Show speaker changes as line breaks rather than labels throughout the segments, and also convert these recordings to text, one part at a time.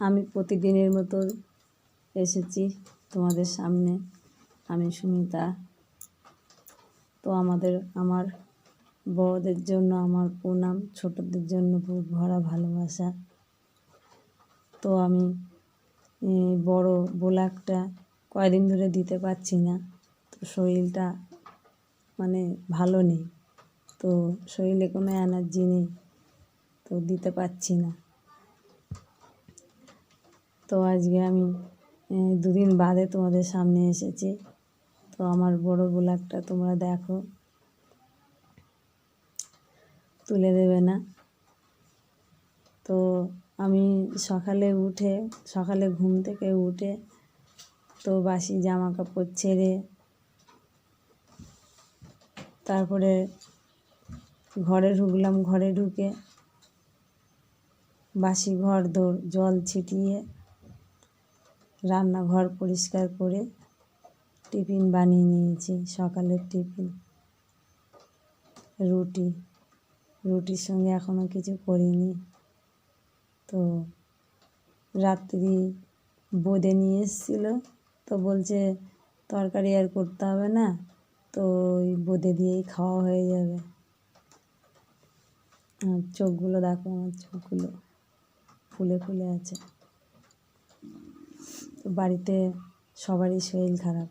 আমি প্রতিদিনের মতো এসেছি তোমাদের সামনে। আমি সুমিতা তো আমাদের, আমার বড়দের জন্য, আমার প্রণাম, ছোটদের জন্য ভরা ভালোবাসা। তো আমি বড় ব্লগটা কয়দিন ধরে দিতে পারছি না। তো শরীরটা মানে ভালো নেই। তো শরীরে কোনো এনার্জি নেই। তো দিতে পারছি না। তো আজকে আমি দুদিন বাদে তোমাদের সামনে এসেছি। তো আমার বড় ব্লগটা তোমরা দেখো। তুলে দেবে না। তো আমি সকালে উঠে, সকালে ঘুম থেকে উঠে তো বাসি জামা কাপড় ছেড়ে তারপরে ঘরে ঢুকলাম। ঘরে ঢুকে বাসি ঘর দৌড় জল ছিটিয়ে রান্নাঘর পরিষ্কার করে টিফিন বানিয়ে নিয়েছি, সকালের টিফিন। রুটি, রুটির সঙ্গে এখনও কিছু করিনি। তো রাত্রি বোঁদে নিয়ে এসেছিল, তো বলছে তরকারি আর করতে হবে না, তো ওই বোঁদে দিয়েই খাওয়া হয়ে যাবে। চোখগুলো দেখো, আমার চোখগুলো ফুলে ফুলে আছে। বাড়িতে সবারই শরীর খারাপ।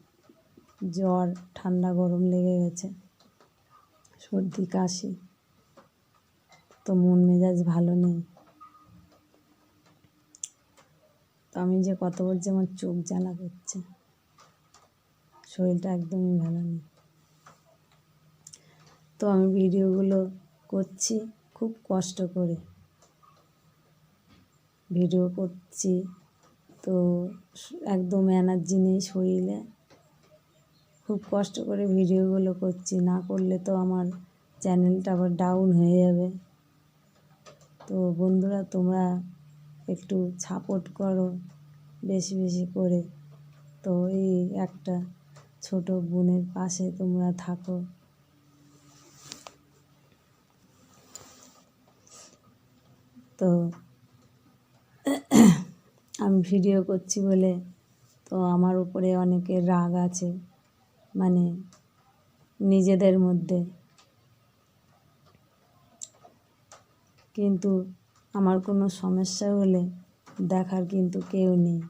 জ্বর, ঠান্ডা, গরম লেগে গেছে। সর্দি, কাশি। তো মন মেজাজ ভালো নেই। তো আমি যে কত বলছি আমার চোখ জ্বালা করছে। শরীরটা একদমই ভালো নেই। তো আমি ভিডিওগুলো করছি খুব কষ্ট করে। ভিডিও করছি তো একদম এনার্জি নেই শরীরে। খুব কষ্ট করে ভিডিওগুলো করছি, না করলে তো আমার চ্যানেলটা আবার ডাউন হয়ে যাবে। তো বন্ধুরা, তোমরা একটু সাপোর্ট করো বেশি বেশি করে। তো এই একটা ছোট বোনের পাশে তোমরা থাকো। তো আমি ভিডিও করছি বলে তো আমার উপরে অনেকের রাগ আছে মানে নিজেদের মধ্যে। কিন্তু আমার কোনো সমস্যা হলে দেখার কিন্তু কেউ নেই।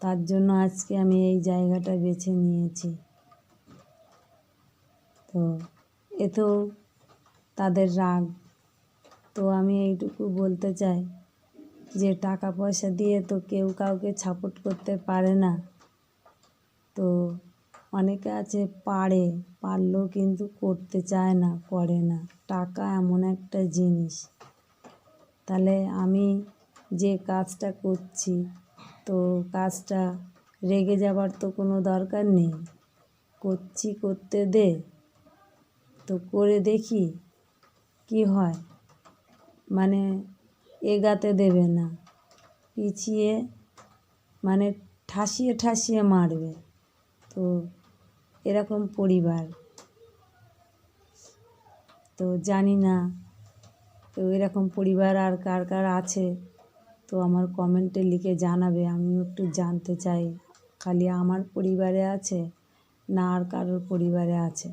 তার জন্য আজকে আমি এই জায়গাটা বেছে নিয়েছি। তো এতেও তাদের রাগ। তো আমি এইটুকু বলতে চাই যে টাকা পয়সা দিয়ে তো কেউ কাউকে সাপোর্ট করতে পারে না। তো অনেকে আছে, পারে, পারলেও কিন্তু করতে চায় না, করে না। টাকা এমন একটা জিনিস। তাহলে আমি যে কাজটা করছি, তো কাজটা রেগে যাবার তো কোনো দরকার নেই। করছি করতে দে, তো করে দেখি কি হয়। মানে এগাতে দেবে না। পিছিয়ে মানে ঠাসিয়ে ঠাসিয়ে মারবে। তো এরকম পরিবার। তো জানি না, তো এরকম পরিবার আর কার কার আছে? তো আমার কমেন্টে লিখে জানাবে, আমিও একটু জানতে চাই। খালি আমার পরিবারে আছে না আর কারোর পরিবারে আছে?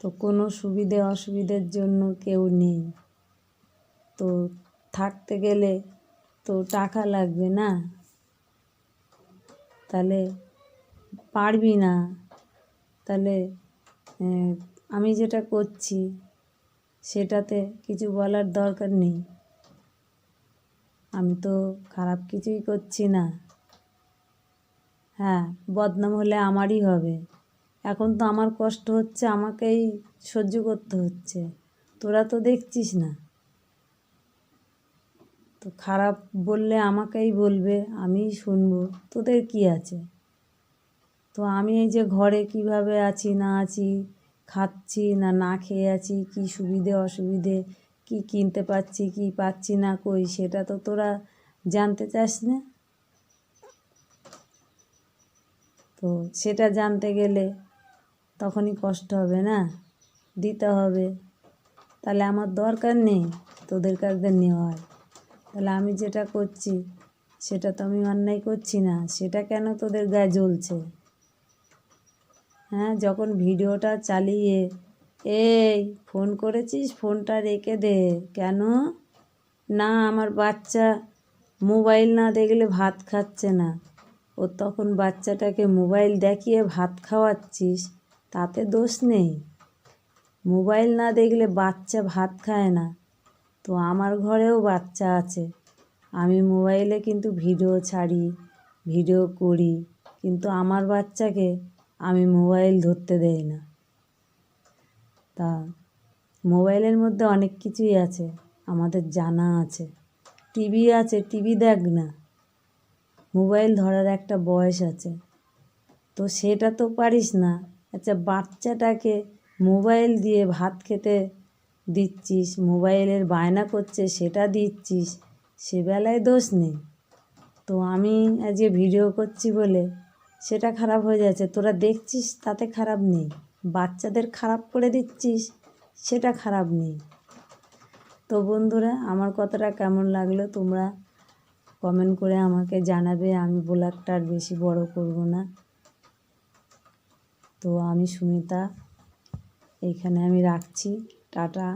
তো কোনো সুবিধে অসুবিধের জন্য কেউ নেই। তো থাকতে গেলে তো টাকা লাগবে না। তাহলে পারবি না। তাহলে আমি যেটা করছি, সেটাতে কিছু বলার দরকার নেই। আমি তো খারাপ কিছুই করছি না। হ্যাঁ বদনাম হলে আমারই হবে। এখন তো আমার কষ্ট হচ্ছে, আমাকেই সহ্য করতে হচ্ছে। তোরা তো দেখছিস না। তো খারাপ বললে আমাকেই বলবে, আমিই শুনব। তোদের কি আছে? তো আমি এই যে ঘরে কীভাবে আছি, না আছি, খাচ্ছি না না খেয়ে আছি, কি সুবিধে, অসুবিধে, কি কিনতে পারছি কি পাচ্ছি না কই, সেটা তো তোরা জানতে চাস না? তো সেটা জানতে গেলে তখনই কষ্ট হবে না? দিতে হবে। তাহলে আমার দরকার নেই তোদের কাছে নেওয়ার। তাহলে আমি যেটা করছি, সেটা তো আমি অন্যায় করছি না, সেটা কেন তোদের গায়ে জ্বলছে? হ্যাঁ যখন ভিডিওটা চালিয়ে, এই, ফোন করেছিস? ফোনটা রেখে দে। কেন? না, আমার বাচ্চা মোবাইল না দেখলে ভাত খাচ্ছে না। ও তখন বাচ্চাটাকে মোবাইল দেখিয়ে ভাত খাওয়াচ্ছিস। তাতে দোষ নেই। মোবাইল না দেখলে বাচ্চা ভাত খায় না। তো আমার ঘরেও বাচ্চা আছে। আমি মোবাইলে কিন্তু ভিডিও ছাড়ি, ভিডিও করি, কিন্তু আমার বাচ্চাকে আমি মোবাইল ধরতে দেই না। তা মোবাইলের মধ্যে অনেক কিছুই আছে, আমাদের জানা আছে। টিভি আছে, টিভি দেখ না। মোবাইল ধরার একটা বয়স আছে। তো সেটা তো পারিস না। আচ্ছা বাচ্চাটাকে মোবাইল দিয়ে ভাত খেতে দিচ্ছিস, মোবাইলের বায়না করছে, সেটা দিচ্ছিস সে বেলায় দোষ নেই। তো আমি আজকে ভিডিও করছি বলে সেটা খারাপ হয়ে যাচ্ছে। তোরা দেখছিস তাতে খারাপ নেই, বাচ্চাদের খারাপ করে দিচ্ছিস, সেটা খারাপ নেই। তো বন্ধুরা, আমার কথাটা কেমন লাগল তোমরা কমেন্ট করে আমাকে জানাবে, আমি ব্লগটা আর বেশি বড় করব না। তো আমি সুমিতা এইখানে আমি রাখছি টাটা।